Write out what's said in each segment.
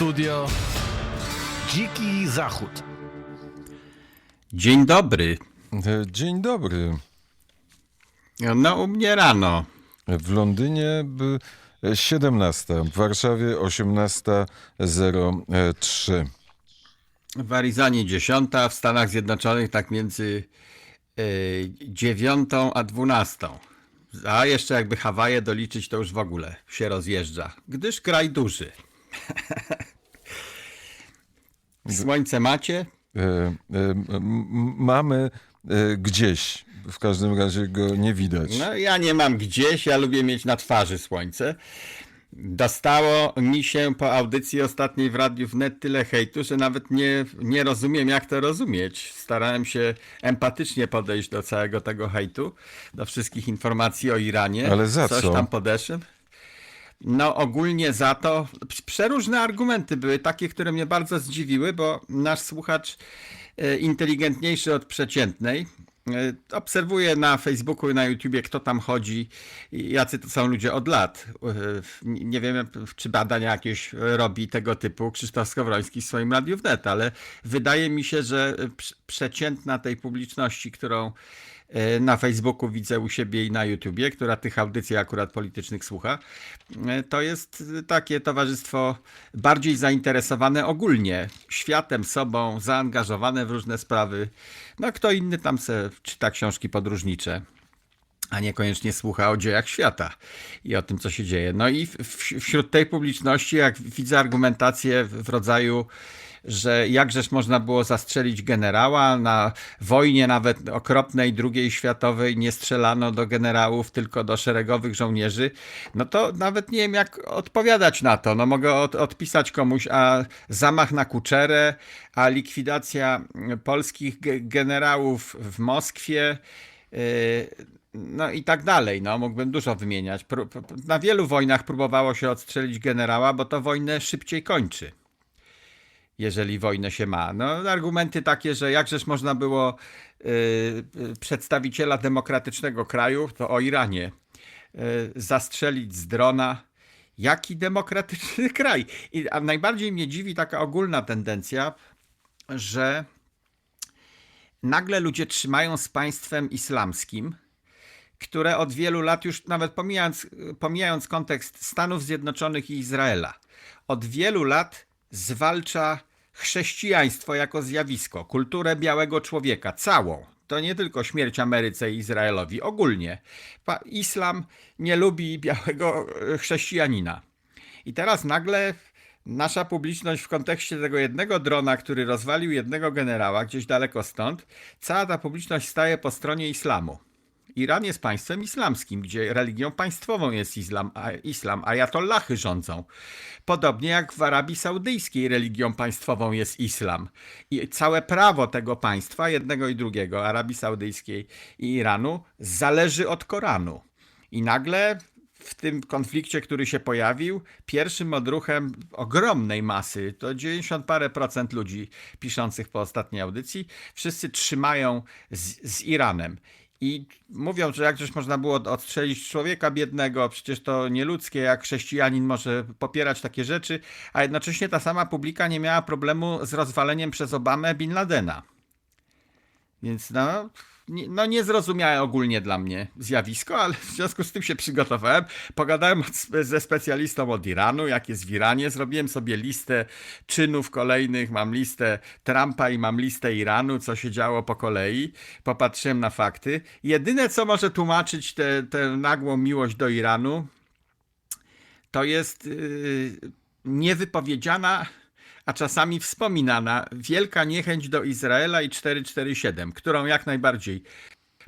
Studio Dziki Zachód. Dzień dobry. E, Dzień dobry. No u mnie rano. W Londynie by 17, w Warszawie 18.03. W Arizanie 10, w Stanach Zjednoczonych tak między y, 9 a 12. A jeszcze jakby Hawaje doliczyć, to już w ogóle się rozjeżdża, gdyż kraj duży. Słońce macie? E, e, Mamy e, gdzieś, w każdym razie go nie widać. No ja nie mam gdzieś, ja lubię mieć na twarzy słońce. Dostało mi się po audycji ostatniej w Radiu Wnet tyle hejtu, że nawet nie, nie rozumiem jak to rozumieć. Starałem się empatycznie podejść do całego tego hejtu, do wszystkich informacji o Iranie. Ale za Coś co? tam podeszłem. No ogólnie za to przeróżne argumenty były takie, które mnie bardzo zdziwiły, bo nasz słuchacz e, inteligentniejszy od przeciętnej e, obserwuje na Facebooku i na YouTubie, kto tam chodzi, jacy to są ludzie od lat. E, Nie wiem, czy badania jakieś robi tego typu Krzysztof Skowroński w swoim Radiu Wnet, ale wydaje mi się, że prze- przeciętna tej publiczności, którą na Facebooku widzę u siebie i na YouTubie, która tych audycji akurat politycznych słucha, e, to jest takie towarzystwo bardziej zainteresowane ogólnie światem, sobą, zaangażowane w różne sprawy. No kto inny tam se czyta książki podróżnicze a niekoniecznie słucha o dziejach świata i o tym, co się dzieje. No i w, wśród tej publiczności, jak widzę argumentację w rodzaju, że jakżeż można było zastrzelić generała, na wojnie nawet okropnej II światowej nie strzelano do generałów, tylko do szeregowych żołnierzy, no to nawet nie wiem, jak odpowiadać na to. No mogę od, odpisać komuś, a zamach na Kuczerę, a likwidacja polskich ge- generałów w Moskwie, Yy, no i tak dalej, no mógłbym dużo wymieniać. Na wielu wojnach próbowało się odstrzelić generała, bo to wojnę szybciej kończy. Jeżeli wojnę się ma. No, argumenty takie, że jakżeż można było yy, yy, przedstawiciela demokratycznego kraju, to o Iranie, yy, zastrzelić z drona. Jaki demokratyczny kraj? I, a najbardziej mnie dziwi taka ogólna tendencja, że nagle ludzie trzymają z państwem islamskim, które od wielu lat, już nawet pomijając, pomijając kontekst Stanów Zjednoczonych i Izraela, od wielu lat zwalcza chrześcijaństwo jako zjawisko, kulturę białego człowieka, całą. To nie tylko śmierć Ameryce i Izraelowi, ogólnie. Islam nie lubi białego e, chrześcijanina. I teraz nagle nasza publiczność w kontekście tego jednego drona, który rozwalił jednego generała gdzieś daleko stąd, cała ta publiczność staje po stronie islamu. Iran jest państwem islamskim, gdzie religią państwową jest islam, a, islam, ajatollahy rządzą. Podobnie jak w Arabii Saudyjskiej religią państwową jest islam. I całe prawo tego państwa, jednego i drugiego, Arabii Saudyjskiej i Iranu, zależy od Koranu. I nagle w tym konflikcie, który się pojawił, pierwszym odruchem ogromnej masy, to 90 parę procent ludzi piszących po ostatniej audycji, wszyscy trzymają z, z Iranem. I mówią, że jakżeś można było odstrzelić człowieka biednego, przecież to nieludzkie, jak chrześcijanin może popierać takie rzeczy, a jednocześnie ta sama publika nie miała problemu z rozwaleniem przez Obamę Bin Ladena. Więc no, no niezrozumiałe ogólnie dla mnie zjawisko, ale w związku z tym się przygotowałem. Pogadałem ze specjalistą od Iranu, jak jest w Iranie. Zrobiłem sobie listę czynów kolejnych. Mam listę Trumpa i mam listę Iranu, co się działo po kolei. Popatrzyłem na fakty. Jedyne, co może tłumaczyć tę tę nagłą miłość do Iranu, to jest yy, niewypowiedziana, a czasami wspominana wielka niechęć do Izraela i 447, którą jak najbardziej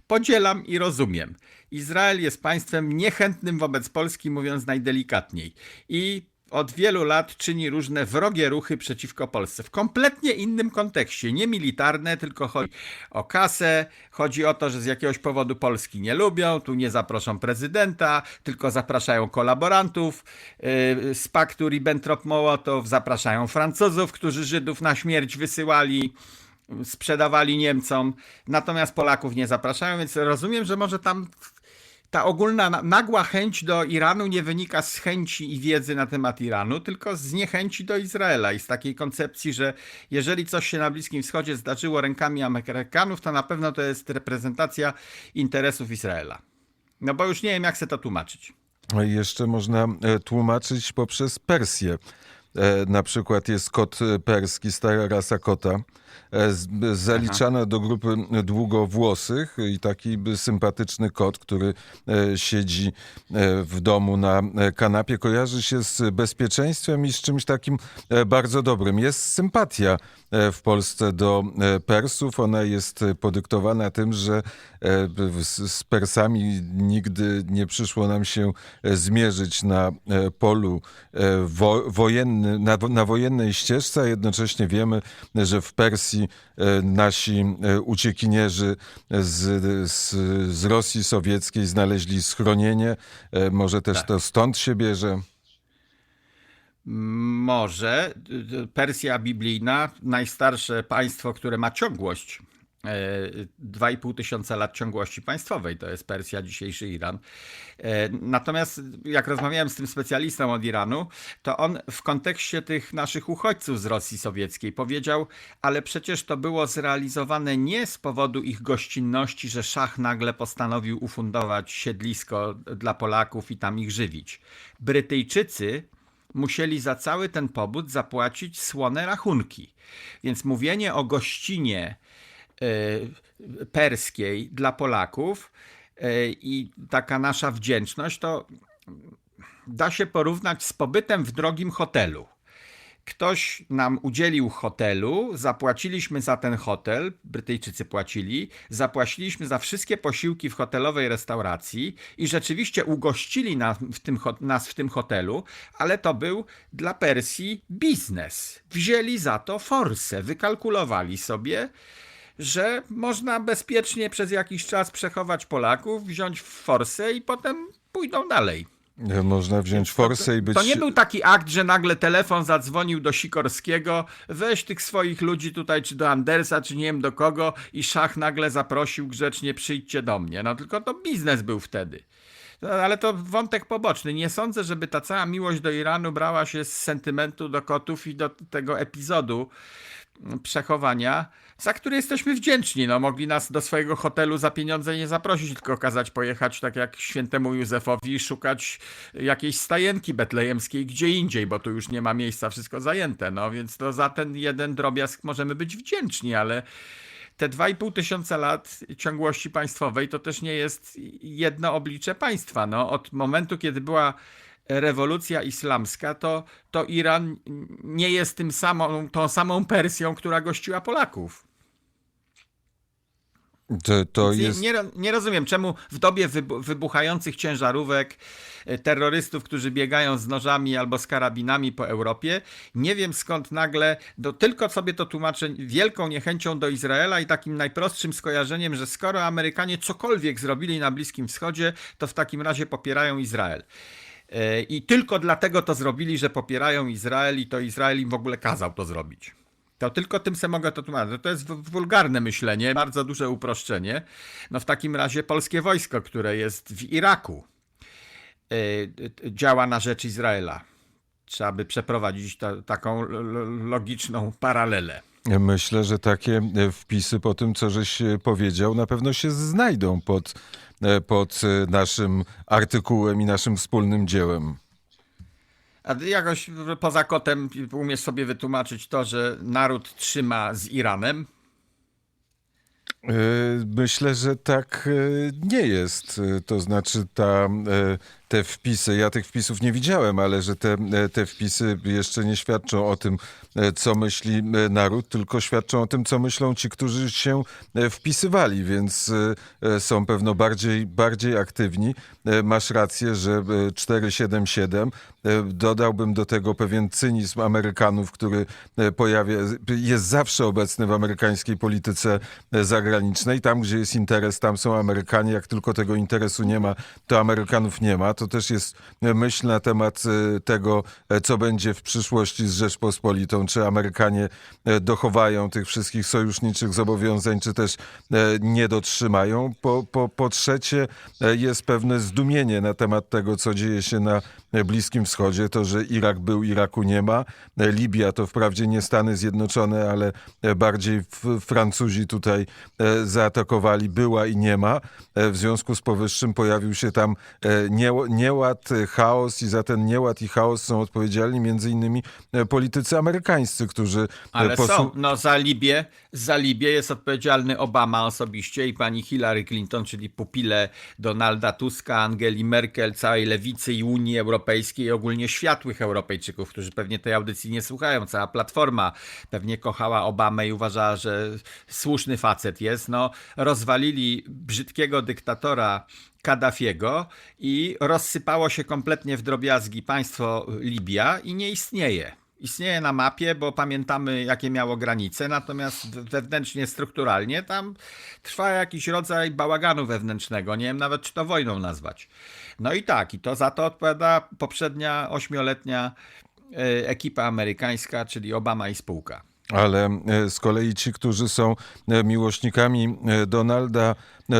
podzielam i rozumiem. Izrael jest państwem niechętnym wobec Polski, mówiąc najdelikatniej. I od wielu lat czyni różne wrogie ruchy przeciwko Polsce. W kompletnie innym kontekście, nie militarne, tylko chodzi o kasę, chodzi o to, że z jakiegoś powodu Polski nie lubią, tu nie zaproszą prezydenta, tylko zapraszają kolaborantów yy, z paktu Ribbentrop-Mołotow, zapraszają Francuzów, którzy Żydów na śmierć wysyłali sprzedawali Niemcom, natomiast Polaków nie zapraszają, więc rozumiem, że może tam ta ogólna na- nagła chęć do Iranu nie wynika z chęci i wiedzy na temat Iranu, tylko z niechęci do Izraela i z takiej koncepcji, że jeżeli coś się na Bliskim Wschodzie zdarzyło rękami Amerykanów, to na pewno to jest reprezentacja interesów Izraela. No bo już nie wiem, jak się to tłumaczyć. Jeszcze można e, tłumaczyć poprzez Persję. E, Na przykład jest kot e, perski, stara rasa kota, e, zaliczana do grupy długowłosych i taki sympatyczny kot, który e, siedzi e, w domu na kanapie, kojarzy się z bezpieczeństwem i z czymś takim bardzo dobrym. Jest sympatia w Polsce do Persów. Ona jest podyktowana tym, że z Persami nigdy nie przyszło nam się zmierzyć na polu wo, wojennym, na, na wojennej ścieżce, a jednocześnie wiemy, że w Persji e, nasi e, uciekinierzy z, z, z Rosji Sowieckiej znaleźli schronienie. E, Może też Tak. to stąd się bierze. Może Persja biblijna, najstarsze państwo, które ma ciągłość, 2,5 tysiąca lat ciągłości państwowej, to jest Persja, dzisiejszy Iran. E, Natomiast jak rozmawiałem z tym specjalistą od Iranu, to on w kontekście tych naszych uchodźców z Rosji Sowieckiej powiedział, ale przecież to było zrealizowane nie z powodu ich gościnności, że szach nagle postanowił ufundować siedlisko dla Polaków i tam ich żywić. Brytyjczycy musieli za cały ten pobud zapłacić słone rachunki. Więc mówienie o gościnie perskiej dla Polaków e, i taka nasza wdzięczność to da się porównać z pobytem w drogim hotelu. Ktoś nam udzielił hotelu, zapłaciliśmy za ten hotel, Brytyjczycy płacili, zapłaciliśmy za wszystkie posiłki w hotelowej restauracji i rzeczywiście ugościli nas w tym, nas w tym hotelu, ale to był dla Persji biznes. Wzięli za to forsę, wykalkulowali sobie, że można bezpiecznie przez jakiś czas przechować Polaków, wziąć w forsę i potem pójdą dalej. Można wziąć forsę i być... To nie był taki akt, że nagle telefon zadzwonił do Sikorskiego, weź tych swoich ludzi tutaj, czy do Andersa, czy nie wiem do kogo, i szach nagle zaprosił grzecznie, przyjdźcie do mnie. No tylko to biznes był wtedy. No, Ale to wątek poboczny. Nie sądzę, żeby ta cała miłość do Iranu brała się z sentymentu do kotów i do tego epizodu przechowania, za który jesteśmy wdzięczni. No, mogli nas do swojego hotelu za pieniądze nie zaprosić, tylko kazać pojechać tak jak świętemu Józefowi szukać jakiejś stajenki betlejemskiej gdzie indziej, bo tu już nie ma miejsca, wszystko zajęte. No więc to za ten jeden drobiazg możemy być wdzięczni, ale te 2,5 tysiąca lat ciągłości państwowej to też nie jest jedno oblicze państwa. No, od momentu, kiedy była rewolucja islamska, to, to Iran nie jest tym samą, tą samą Persją, która gościła Polaków. To, to jest... nie, nie, rozumiem, czemu w dobie wybu- wybuchających ciężarówek, e, terrorystów, którzy biegają z nożami albo z karabinami po Europie, nie wiem skąd nagle, do, tylko sobie to tłumaczę wielką niechęcią do Izraela i takim najprostszym skojarzeniem, że skoro Amerykanie cokolwiek zrobili na Bliskim Wschodzie, to w takim razie popierają Izrael. E, I tylko dlatego to zrobili, że popierają Izrael i to Izrael im w ogóle kazał to zrobić. To tylko tym se mogę to tłumaczyć. To jest wulgarne myślenie, bardzo duże uproszczenie. No w takim razie polskie wojsko, które jest w Iraku, y, działa na rzecz Izraela. Trzeba by przeprowadzić ta, taką lo- lo- logiczną paralelę. Myślę, że takie e, wpisy po tym, co żeś e, powiedział, na pewno się znajdą pod, e, pod naszym artykułem i naszym wspólnym dziełem. A ty jakoś poza kotem umiesz sobie wytłumaczyć to, że naród trzyma z Iranem? Myślę, że tak nie jest. To znaczy ta, te wpisy, ja tych wpisów nie widziałem, ale że te, e, te wpisy jeszcze nie świadczą o tym, e, co myśli e, naród, tylko świadczą o tym, co myślą ci, którzy się wpisywali, więc są pewno bardziej, bardziej aktywni. Masz rację, że e, 477 e, dodałbym do tego pewien cynizm Amerykanów, który e, pojawia, jest zawsze obecny w amerykańskiej polityce e, zagranicznej. Tam, gdzie jest interes, tam są Amerykanie. Jak tylko tego interesu nie ma, to Amerykanów nie ma. To też jest e, myśl na temat e, tego, e, co będzie w przyszłości z Rzeczpospolitą. Czy Amerykanie e, dochowają tych wszystkich sojuszniczych zobowiązań, czy też e, nie dotrzymają. Po, po, po trzecie, e, jest pewne zdumienie na temat tego, co dzieje się na e, Bliskim Wschodzie. To, że Irak był, Iraku nie ma. E, Libia to wprawdzie nie Stany Zjednoczone, ale e, bardziej Francuzi tutaj e, zaatakowali, była i nie ma. E, W związku z powyższym pojawił się tam e, nie- nieład, e, chaos i za ten nieład i chaos są odpowiedzialni między innymi e, politycy amerykańscy, którzy e, Ale posu- są. No za Libię, za Libię jest odpowiedzialny Obama osobiście i pani Hillary Clinton, czyli pupile Donalda Tuska, Angeli Merkel, całej lewicy i Unii Europejskiej i ogólnie światłych Europejczyków, którzy pewnie tej audycji nie słuchają. Cała platforma pewnie kochała Obamę i uważała, że słuszny facet jest. No, rozwalili brzydkiego dyktatora Kaddafiego i rozsypało się kompletnie w drobiazgi państwo Libia i nie istnieje. Istnieje na mapie, bo pamiętamy, jakie miało granice, natomiast wewnętrznie, strukturalnie tam trwa jakiś rodzaj bałaganu wewnętrznego. Nie wiem nawet, czy to wojną nazwać. No i tak, i to za to odpowiada poprzednia ośmioletnia e, ekipa amerykańska, czyli Obama i spółka. Ale e, z kolei ci, którzy są e, miłośnikami Donalda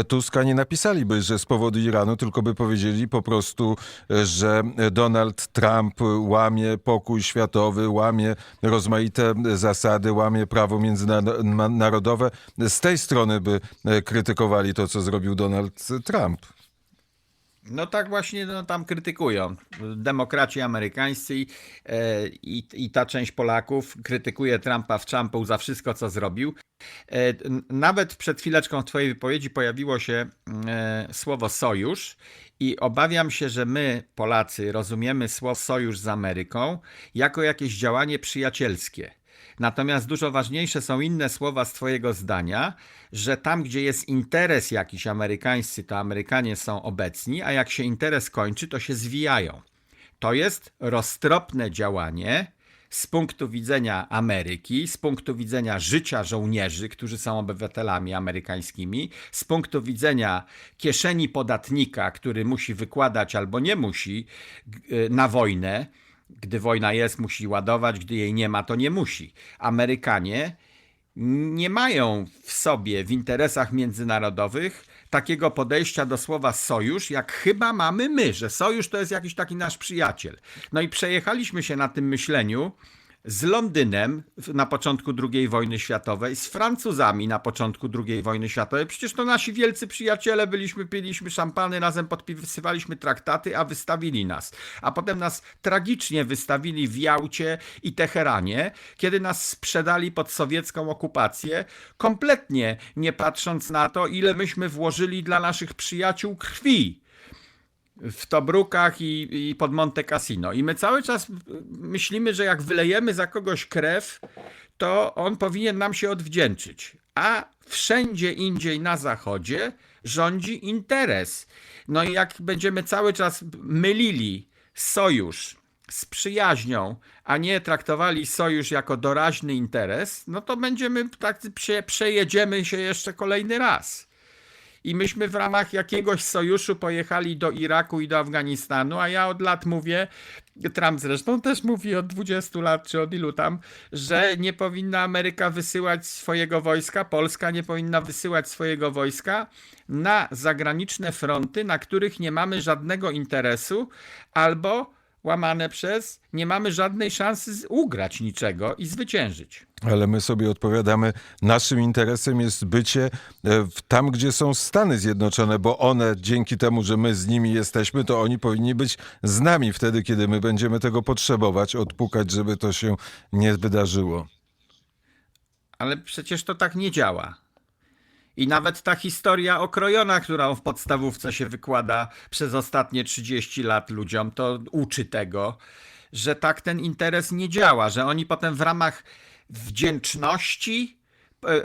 Tuska, nie napisaliby, że z powodu Iranu, tylko by powiedzieli po prostu, e, że Donald Trump łamie pokój światowy, łamie rozmaite zasady, łamie prawo międzynarodowe. Z tej strony by e, krytykowali to, co zrobił Donald Trump. No tak właśnie no, tam krytykują. Demokraci amerykańscy i, e, i, i ta część Polaków krytykuje Trumpa w czampu za wszystko, co zrobił. E, Nawet przed chwileczką w Twojej wypowiedzi pojawiło się e, słowo sojusz i obawiam się, że my, Polacy, rozumiemy słowo sojusz z Ameryką jako jakieś działanie przyjacielskie. Natomiast dużo ważniejsze są inne słowa z Twojego zdania, że tam, gdzie jest interes jakiś amerykański, to Amerykanie są obecni, a jak się interes kończy, to się zwijają. To jest roztropne działanie z punktu widzenia Ameryki, z punktu widzenia życia żołnierzy, którzy są obywatelami amerykańskimi, z punktu widzenia kieszeni podatnika, który musi wykładać albo nie musi na wojnę. Gdy wojna jest, musi ładować, gdy jej nie ma, to nie musi. Amerykanie nie mają w sobie w interesach międzynarodowych takiego podejścia do słowa sojusz, jak chyba mamy my, że sojusz to jest jakiś taki nasz przyjaciel. No i przejechaliśmy się na tym myśleniu z Londynem na początku II wojny światowej, z Francuzami na początku II wojny światowej. Przecież to nasi wielcy przyjaciele byliśmy, piliśmy szampany, razem podpisywaliśmy traktaty, a wystawili nas. A potem nas tragicznie wystawili w Jałcie i Teheranie, kiedy nas sprzedali pod sowiecką okupację, kompletnie nie patrząc na to, ile myśmy włożyli dla naszych przyjaciół krwi w Tobrukach i, i pod Monte Cassino. I my cały czas myślimy, że jak wylejemy za kogoś krew, to on powinien nam się odwdzięczyć. A wszędzie indziej na zachodzie rządzi interes. No i jak będziemy cały czas mylili sojusz z przyjaźnią, a nie traktowali sojusz jako doraźny interes, no to będziemy tak prze, przejedziemy się jeszcze kolejny raz. I myśmy w ramach jakiegoś sojuszu pojechali do Iraku i do Afganistanu, a ja od lat mówię, Trump zresztą też mówi od 20 lat, czy od ilu tam, że nie powinna Ameryka wysyłać swojego wojska, Polska nie powinna wysyłać swojego wojska na zagraniczne fronty, na których nie mamy żadnego interesu, albo łamane przez nie mamy żadnej szansy ugrać niczego i zwyciężyć. Ale my sobie odpowiadamy, naszym interesem jest bycie e, w- tam, gdzie są Stany Zjednoczone, bo one dzięki temu, że my z nimi jesteśmy, to oni powinni być z nami wtedy, kiedy my będziemy tego potrzebować, odpukać, żeby to się nie wydarzyło. Ale przecież to tak nie działa. I nawet ta historia okrojona, którą w podstawówce się wykłada przez ostatnie 30 lat ludziom, to uczy tego, że tak ten interes nie działa, że oni potem w ramach wdzięczności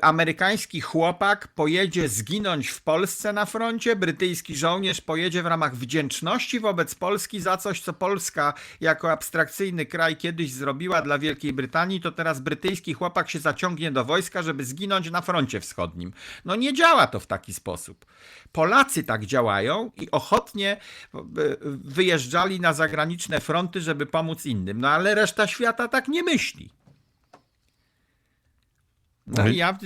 amerykański chłopak pojedzie zginąć w Polsce na froncie, brytyjski żołnierz pojedzie w ramach wdzięczności wobec Polski za coś, co Polska jako abstrakcyjny kraj kiedyś zrobiła dla Wielkiej Brytanii, to teraz brytyjski chłopak się zaciągnie do wojska, żeby zginąć na froncie wschodnim. No nie działa to w taki sposób. Polacy tak działają i ochotnie e, wyjeżdżali na zagraniczne fronty, żeby pomóc innym. No ale reszta świata tak nie myśli. No ja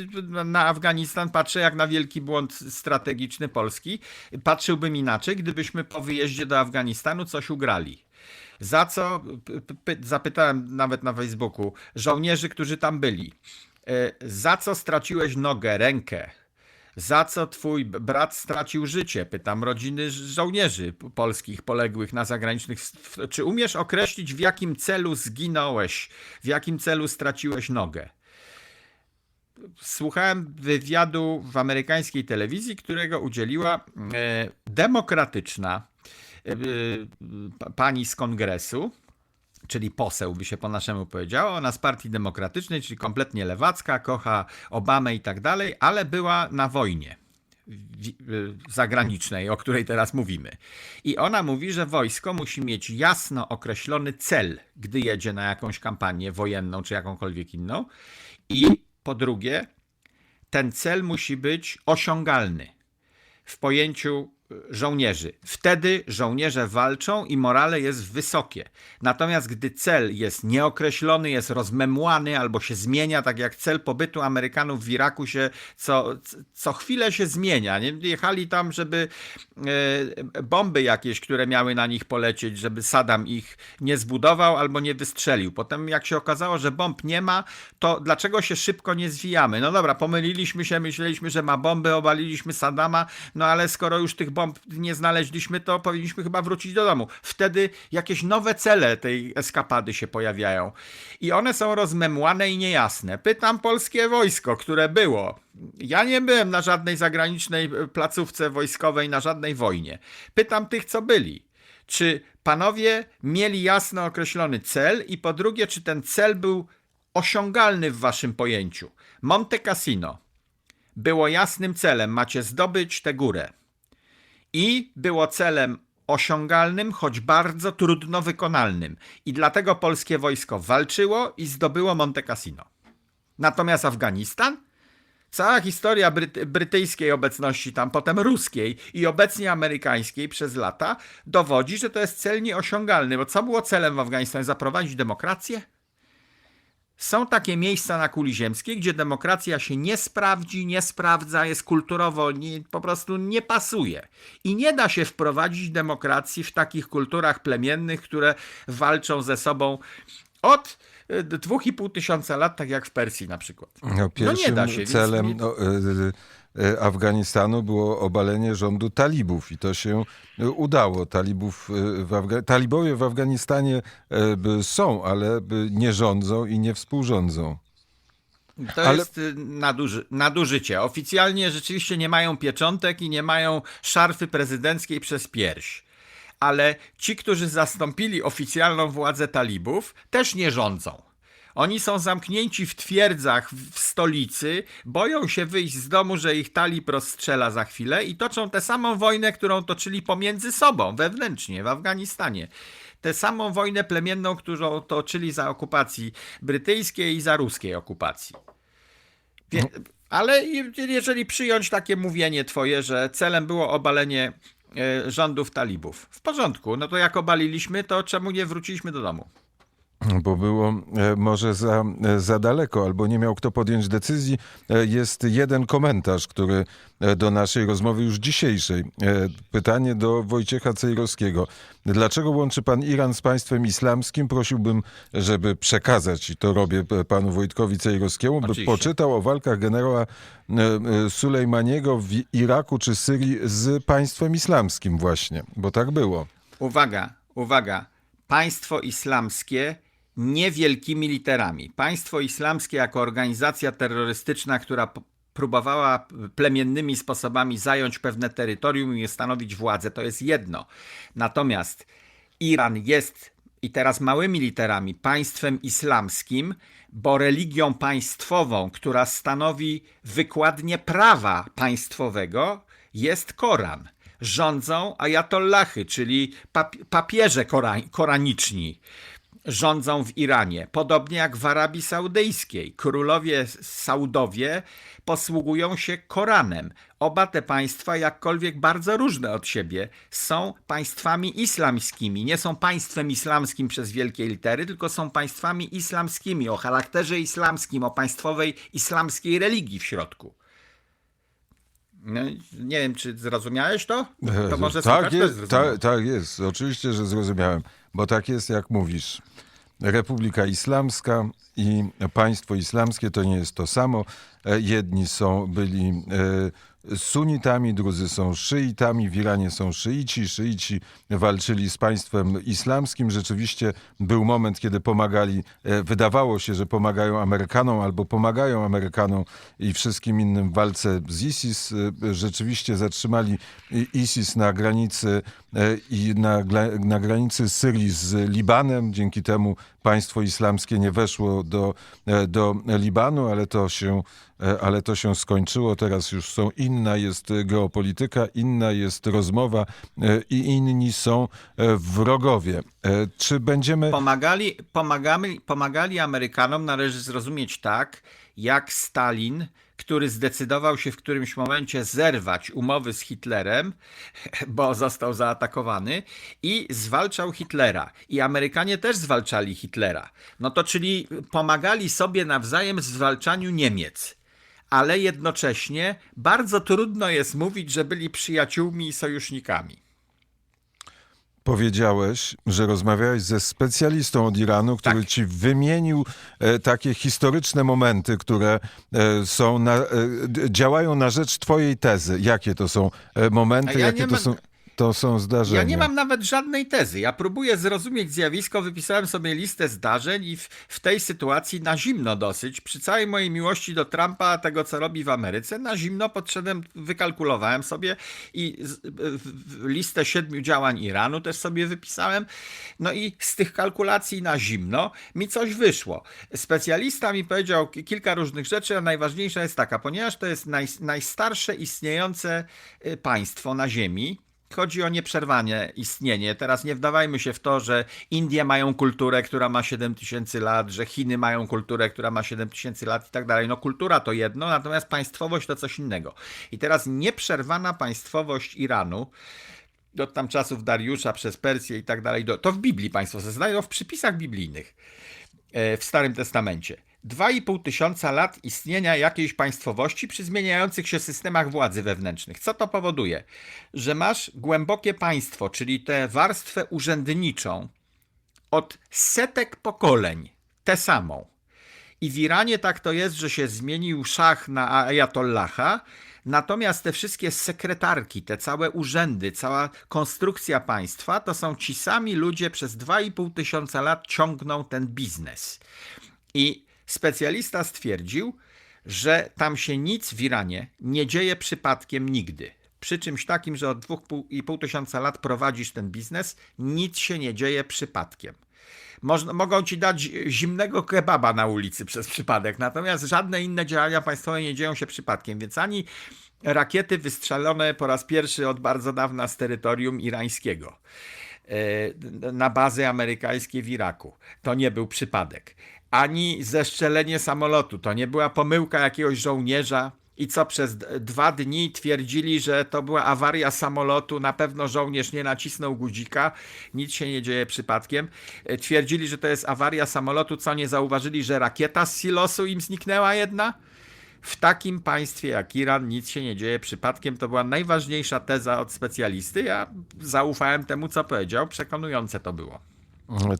na Afganistan patrzę jak na wielki błąd strategiczny Polski. Patrzyłbym inaczej, gdybyśmy po wyjeździe do Afganistanu coś ugrali. Za co, zapytałem nawet na Facebooku, żołnierzy, którzy tam byli, e, za co straciłeś nogę, rękę? Za co twój brat stracił życie? Pytam rodziny żołnierzy polskich poległych na zagranicznych. Czy umiesz określić, w jakim celu zginąłeś? W jakim celu straciłeś nogę? Słuchałem wywiadu w amerykańskiej telewizji, którego udzieliła e, demokratyczna e, pa- pani z kongresu, czyli poseł by się po naszemu powiedziało. Ona z partii demokratycznej, czyli kompletnie lewacka, kocha Obamę i tak dalej, ale była na wojnie y, zagranicznej, o której teraz mówimy. I ona mówi, że wojsko musi mieć jasno określony cel, gdy jedzie na jakąś kampanię wojenną czy jakąkolwiek inną. I po drugie, ten cel musi być osiągalny. W pojęciu żołnierzy. Wtedy żołnierze walczą i morale jest wysokie. Natomiast gdy cel jest nieokreślony, jest rozmemłany albo się zmienia, tak jak cel pobytu Amerykanów w Iraku się co, co chwilę się zmienia. Nie? Jechali tam, żeby e, bomby jakieś, które miały na nich polecieć, żeby Saddam ich nie zbudował albo nie wystrzelił. Potem jak się okazało, że bomb nie ma, to dlaczego się szybko nie zwijamy? No dobra, pomyliliśmy się, myśleliśmy, że ma bomby, obaliliśmy Saddama, no ale skoro już tych bomb nie znaleźliśmy, to powinniśmy chyba wrócić do domu. Wtedy jakieś nowe cele tej eskapady się pojawiają. I one są rozmemłane i niejasne. Pytam polskie wojsko, które było. Ja nie byłem na żadnej zagranicznej e, placówce wojskowej, na żadnej wojnie. Pytam tych, co byli. Czy panowie mieli jasno określony cel i po drugie, czy ten cel był osiągalny w waszym pojęciu? Monte Cassino było jasnym celem, macie zdobyć tę górę. I było celem osiągalnym, choć bardzo trudno wykonalnym. I dlatego polskie wojsko walczyło i zdobyło Monte Cassino. Natomiast Afganistan? Cała historia bryty- brytyjskiej obecności tam, potem ruskiej i obecnie amerykańskiej przez lata dowodzi, że to jest cel nieosiągalny. Bo co było celem w Afganistanie? Zaprowadzić demokrację? Są takie miejsca na kuli ziemskiej, gdzie demokracja się nie sprawdzi, nie sprawdza, jest kulturowo, nie, po prostu nie pasuje. I nie da się wprowadzić demokracji w takich kulturach plemiennych, które walczą ze sobą od y, dwóch i pół tysiąca lat, tak jak w Persji na przykład. No, no nie da się. więc celem nie- no, y, y, Afganistanu było obalenie rządu talibów i to się y, udało. Talibów y, w Afga- Talibowie w Afganistanie są, ale nie rządzą i nie współrządzą. To Ale- jest y, naduży, nadużycie. Oficjalnie rzeczywiście nie mają pieczątek i nie mają szarfy prezydenckiej przez pierś. Ale ci, którzy zastąpili oficjalną władzę talibów, też nie rządzą. Oni są zamknięci w twierdzach w stolicy, boją się wyjść z domu, że ich talib rozstrzela za chwilę i toczą tę samą wojnę, którą toczyli pomiędzy sobą, wewnętrznie, w Afganistanie. Tę samą wojnę plemienną, którą toczyli za okupacji brytyjskiej i za ruskiej okupacji. Wie, ale je- jeżeli przyjąć takie mówienie twoje, że celem było obalenie e, rządów talibów, w porządku, no to jak obaliliśmy, to czemu nie wróciliśmy do domu? Bo było e, może za, e, za daleko, albo nie miał kto podjąć decyzji. E, Jest jeden komentarz, który do naszej rozmowy już dzisiejszej. Pytanie do Wojciecha Cejrowskiego. Dlaczego łączy pan Iran z państwem islamskim? Prosiłbym, żeby przekazać, i to robię panu Wojtkowi Cejrowskiemu, by Oczywiście. poczytał o walkach generała Sulejmaniego w Iraku czy Syrii z państwem islamskim właśnie, bo tak było. Uwaga, uwaga. Państwo islamskie niewielkimi literami. Państwo islamskie jako organizacja terrorystyczna, która próbowała plemiennymi sposobami zająć pewne terytorium i stanowić władzę, to jest jedno. Natomiast Iran jest i teraz małymi literami, państwem islamskim, bo religią państwową, która stanowi wykładnię prawa państwowego, jest Koran. Rządzą ajatollachy, czyli pap- papieże kora- koraniczni rządzą w Iranie, podobnie jak w Arabii Saudyjskiej. Królowie Saudowie posługują się Koranem. Oba te państwa, jakkolwiek bardzo różne od siebie, są państwami islamskimi. Nie są państwem islamskim przez wielkie litery, tylko są państwami islamskimi o charakterze islamskim, o państwowej islamskiej religii w środku. No, nie wiem, czy zrozumiałeś to? To może tak jest, tak, tak jest, oczywiście, że zrozumiałem, bo tak jest, jak mówisz. Republika Islamska i państwo islamskie to nie jest to samo. E, Jedni są, byli e, sunitami, drudzy są szyitami. W Iranie są szyici. Szyici walczyli z państwem islamskim. Rzeczywiście był moment, kiedy pomagali, e, wydawało się, że pomagają Amerykanom albo pomagają Amerykanom i wszystkim innym w walce z ISIS. E, Rzeczywiście zatrzymali ISIS na granicy e, i na, na granicy Syrii z Libanem. Dzięki temu państwo islamskie nie weszło do, e, do Libanu, ale to się e, ale to się skończyło. Teraz już są inna jest geopolityka, inna jest rozmowa e, i inni są wrogowie. Czy będziemy. Pomagali, pomagamy, pomagali Amerykanom, należy zrozumieć tak, jak Stalin, który zdecydował się w którymś momencie zerwać umowy z Hitlerem, bo został zaatakowany, i zwalczał Hitlera. I Amerykanie też zwalczali Hitlera. No to czyli pomagali sobie nawzajem w zwalczaniu Niemiec. Ale jednocześnie bardzo trudno jest mówić, że byli przyjaciółmi i sojusznikami. Powiedziałeś, że rozmawiałeś ze specjalistą od Iranu, który Tak. ci wymienił e, takie historyczne momenty, które e, są na, e, działają na rzecz twojej tezy. Jakie to są e, momenty, ja jakie to, są, to są zdarzenia? Ja nie mam nawet żadnej tezy. Ja próbuję zrozumieć zjawisko, wypisałem sobie listę zdarzeń i w, w tej sytuacji na zimno dosyć, przy całej mojej miłości do Trumpa, tego co robi w Ameryce, na zimno podszedłem, wykalkulowałem sobie i z, listę siedmiu działań Iranu też sobie wypisałem. No i z tych kalkulacji na zimno mi coś wyszło. Specjalista mi powiedział ki- kilka różnych rzeczy, a najważniejsza jest taka, ponieważ to jest naj, najstarsze istniejące y, państwo na Ziemi, Chodzi o nieprzerwanie istnienie. Teraz nie wdawajmy się w to, że Indie mają kulturę, która ma 7 tysięcy lat, że Chiny mają kulturę, która ma 7 tysięcy lat i tak dalej. No kultura to jedno, natomiast państwowość to coś innego. I teraz nieprzerwana państwowość Iranu, od tam czasów Dariusza przez Persję i tak dalej, to w Biblii państwo sobie znają, w przypisach biblijnych e, w Starym Testamencie. 2,5 tysiąca lat istnienia jakiejś państwowości przy zmieniających się systemach władzy wewnętrznych. Co to powoduje? Że masz głębokie państwo, czyli tę warstwę urzędniczą od setek pokoleń, tę samą. I w Iranie tak to jest, że się zmienił szach na ajatollaha, natomiast te wszystkie sekretarki, te całe urzędy, cała konstrukcja państwa, to są ci sami ludzie przez 2,5 tysiąca lat ciągną ten biznes. I specjalista stwierdził, że tam się nic w Iranie nie dzieje przypadkiem nigdy. Przy czymś takim, że od 2,5 tysiąca lat prowadzisz ten biznes, nic się nie dzieje przypadkiem. Można, mogą ci dać zimnego kebaba na ulicy przez przypadek, natomiast żadne inne działania państwowe nie dzieją się przypadkiem, więc ani rakiety wystrzelone po raz pierwszy od bardzo dawna z terytorium irańskiego e, na bazy amerykańskie w Iraku. To nie był przypadek. Ani zestrzelenie samolotu. To nie była pomyłka jakiegoś żołnierza. I co przez dwa dni twierdzili, że to była awaria samolotu, na pewno żołnierz nie nacisnął guzika, nic się nie dzieje przypadkiem. E, Twierdzili, że to jest awaria samolotu, co nie zauważyli, że rakieta z silosu im zniknęła jedna? W takim państwie jak Iran nic się nie dzieje przypadkiem. To była najważniejsza teza od specjalisty. Ja zaufałem temu, co powiedział. Przekonujące to było.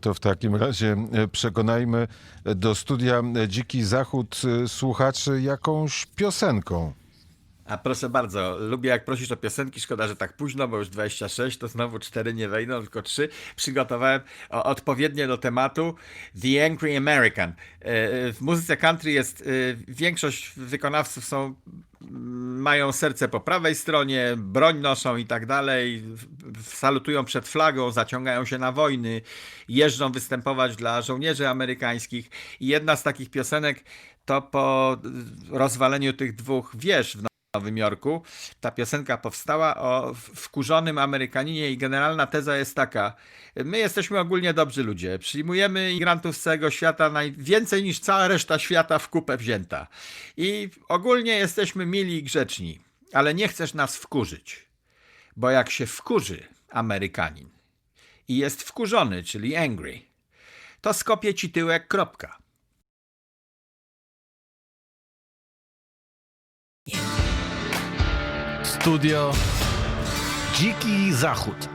To w takim razie e, przekonajmy do studia e, Dziki Zachód e, słuchaczy jakąś piosenką. A proszę bardzo, lubię jak prosisz o piosenki, szkoda, że tak późno, bo już 26, to znowu 4 nie wejdą, tylko 3. Przygotowałem odpowiednie do tematu The Angry American. W muzyce country jest, większość wykonawców są, mają serce po prawej stronie, broń noszą i tak dalej. salutują przed flagą, zaciągają się na wojny, jeżdżą występować dla żołnierzy amerykańskich. I jedna z takich piosenek to po rozwaleniu tych dwóch wież w Nowym Jorku. Ta piosenka powstała o wkurzonym Amerykaninie i generalna teza jest taka. My jesteśmy ogólnie dobrzy ludzie. Przyjmujemy imigrantów z całego świata najwięcej niż cała reszta świata w kupę wzięta. I ogólnie jesteśmy mili i grzeczni. Ale nie chcesz nas wkurzyć. Bo jak się wkurzy Amerykanin i jest wkurzony, czyli angry, to skopie ci tyłek kropka. Studio Dziki Zachód.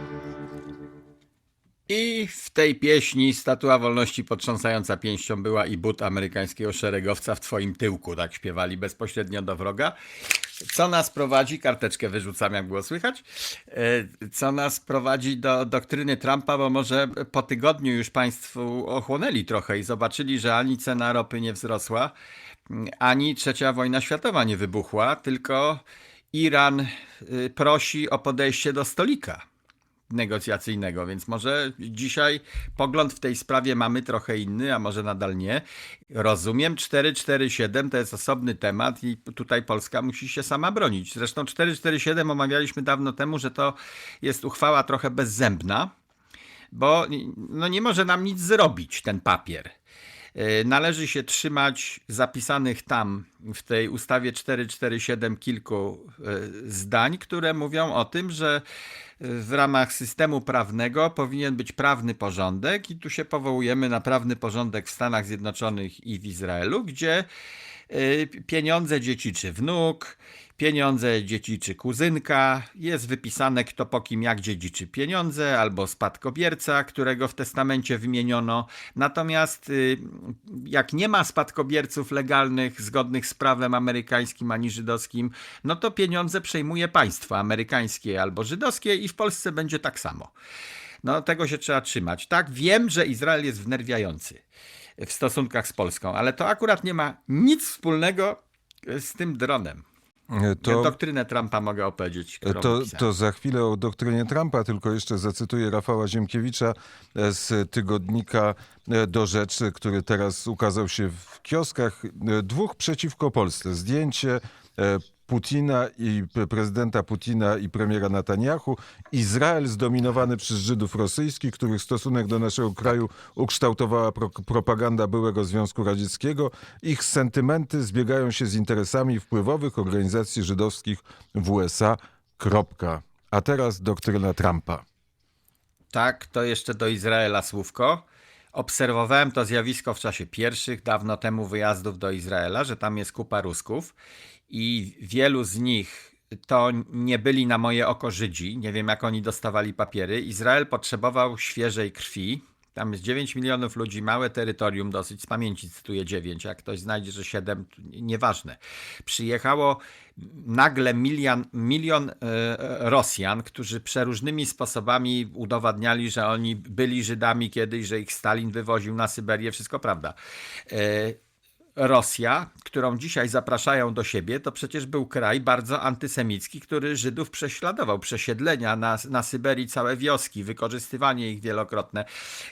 I w tej pieśni statua wolności potrząsająca pięścią była i but amerykańskiego szeregowca w twoim tyłku, tak śpiewali bezpośrednio do wroga. Co nas prowadzi, karteczkę wyrzucam, jak było słychać, e, co nas prowadzi do doktryny Trumpa, bo może po tygodniu już państwu ochłonęli trochę i zobaczyli, że ani cena ropy nie wzrosła, ani trzecia wojna światowa nie wybuchła, tylko Iran y, prosi o podejście do stolika negocjacyjnego, więc może dzisiaj pogląd w tej sprawie mamy trochę inny, a może nadal nie. Rozumiem, 447 to jest osobny temat i tutaj Polska musi się sama bronić. Zresztą 447 omawialiśmy dawno temu, że to jest uchwała trochę bezzębna, bo no nie może nam nic zrobić ten papier. E, Należy się trzymać zapisanych tam w tej ustawie 447 kilku e, zdań, które mówią o tym, że w ramach systemu prawnego powinien być prawny porządek, i tu się powołujemy na prawny porządek w Stanach Zjednoczonych i w Izraelu, gdzie y, pieniądze dziedziczy wnuk, pieniądze dziedziczy kuzynka, jest wypisane kto po kim jak dziedziczy pieniądze, albo spadkobierca, którego w testamencie wymieniono. Natomiast y, jak nie ma spadkobierców legalnych, zgodnych z prawem amerykańskim ani żydowskim, no to pieniądze przejmuje państwo amerykańskie albo żydowskie i w Polsce będzie tak samo. No tego się trzeba trzymać. Tak, wiem, że Izrael jest wnerwiający w stosunkach z Polską, ale to akurat nie ma nic wspólnego z tym dronem. E, To... Doktrynę Trumpa mogę opowiedzieć. To, to za chwilę o doktrynie Trumpa, tylko jeszcze zacytuję Rafała Ziemkiewicza e, z tygodnika e, Do Rzeczy, który teraz ukazał się w kioskach. E, Dwóch przeciwko Polsce. Zdjęcie e, Putina i pre- prezydenta Putina i premiera Netanyahu. Izrael zdominowany przez Żydów rosyjskich, których stosunek do naszego kraju ukształtowała pro, propaganda byłego Związku Radzieckiego. Ich sentymenty zbiegają się z interesami wpływowych organizacji żydowskich w USA. Kropka. A teraz doktryna Trumpa. Tak, to jeszcze do Izraela słówko. Obserwowałem to zjawisko w czasie pierwszych, dawno temu wyjazdów do Izraela, że tam jest kupa Rusków i wielu z nich to nie byli na moje oko Żydzi. Nie wiem, jak oni dostawali papiery. Izrael potrzebował świeżej krwi. Tam jest 9 milionów ludzi, małe terytorium dosyć, z pamięci cytuję 9, jak ktoś znajdzie, że 7, to nieważne. Przyjechało nagle milion, milion e, Rosjan, którzy przeróżnymi sposobami udowadniali, że oni byli Żydami kiedyś, że ich Stalin wywoził na Syberię, wszystko prawda. Rosja, którą dzisiaj zapraszają do siebie, to przecież był kraj bardzo antysemicki, który Żydów prześladował. Przesiedlenia na, na Syberii, całe wioski, wykorzystywanie ich wielokrotne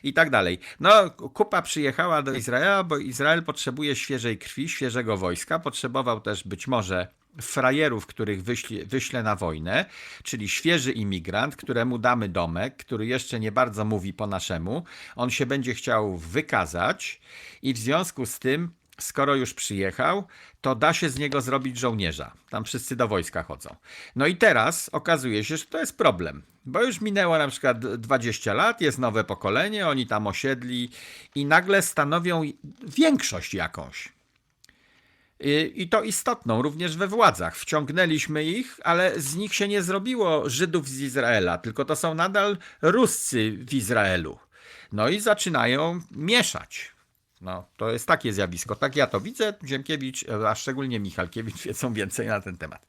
i tak dalej. No, kupa przyjechała do Izraela, bo Izrael potrzebuje świeżej krwi, świeżego wojska. Potrzebował też być może frajerów, których wyśle na wojnę, czyli świeży imigrant, któremu damy domek, który jeszcze nie bardzo mówi po naszemu. On się będzie chciał wykazać i w związku z tym skoro już przyjechał, to da się z niego zrobić żołnierza. Tam wszyscy do wojska chodzą. No i teraz okazuje się, że to jest problem, bo już minęło na przykład 20 lat, jest nowe pokolenie, oni tam osiedli i nagle stanowią większość jakąś. I to istotną, również we władzach. Wciągnęliśmy ich, ale z nich się nie zrobiło Żydów z Izraela, tylko to są nadal Ruscy w Izraelu. No i zaczynają mieszać. No, to jest takie zjawisko. Tak ja to widzę. Ziemkiewicz, a szczególnie Michalkiewicz wiedzą więcej na ten temat.